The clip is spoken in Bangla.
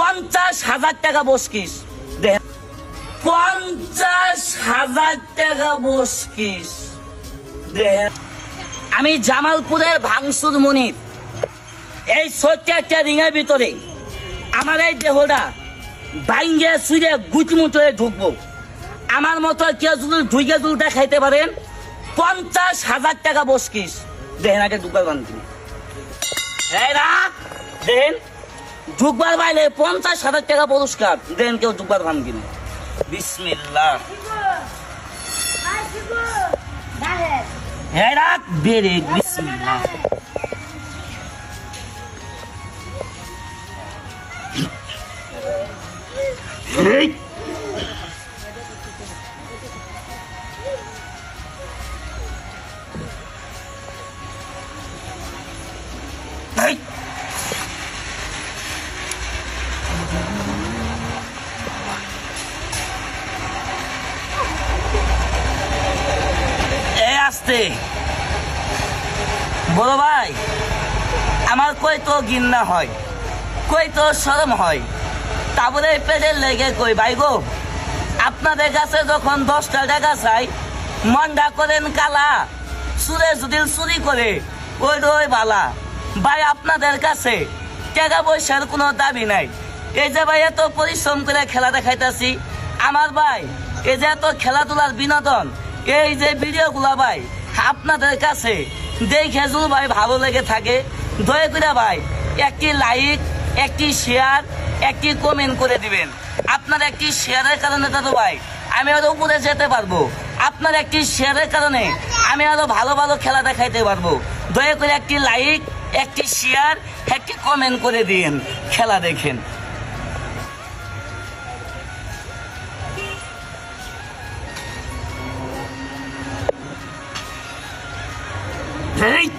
পঞ্চাশ হাজার টাকা বসকিস। পঞ্চাশ হাজার টাকা বসকিস। আমি জামালপুরের ভাঙসুর মনির। এই একটা রিঙের ভিতরে আমার এই দেহটা বাইঙ্গে সুইরে গুটমুটে ঢুকবো। আমার মতো কেউ যদি ঢুকে দুলটা খাইতে পারেন, পঞ্চাশ হাজার টাকা বসকিস। দেখেন আগে ঢুকবার বান্ধবী। এই ঢুকবার বাইরে পঞ্চাশ হাজার টাকা পুরস্কার, দেন কেউ ঢুকবার ভান কিনে। বিসমিল্লাহ। এই রাখ বেরে বিসমিল্লাহ। এই। এ বড় ভাই, আমার কই তো গিন্না হয় কই তো শরম হয়। তারপরে পেটের লেগে কই ভাই গো? আপনাদের কাছে যখন দশটা টাকা চাই, মন্ডা করেন কালা। সুরে যদি চুরি করে, ওই রই বালা। ভাই, আপনাদের কাছে টাকা পয়সার কোনো দাবি নাই। এই যে ভাই এত পরিশ্রম করে খেলা দেখাইতেছি, আমার ভাই, এই যে এত খেলাধুলার বিনোদন, এই যে ভিডিওগুলা ভাই, আপনাদের কাছে দেখে যদি ভাই ভালো লেগে থাকে, দয়া করে ভাই একটি লাইক একটি শেয়ার একটি কমেন্ট করে দিবেন। আপনার একটি শেয়ারের কারণে দাদু ভাই আমি আরও উপরে যেতে পারব। আপনার একটি শেয়ারের কারণে আমি আরও ভালো ভালো খেলা দেখাইতে পারব। দয়া করে একটি লাইক একটি শেয়ার একটি কমেন্ট করে দিন খেলা দেখেন। Hey!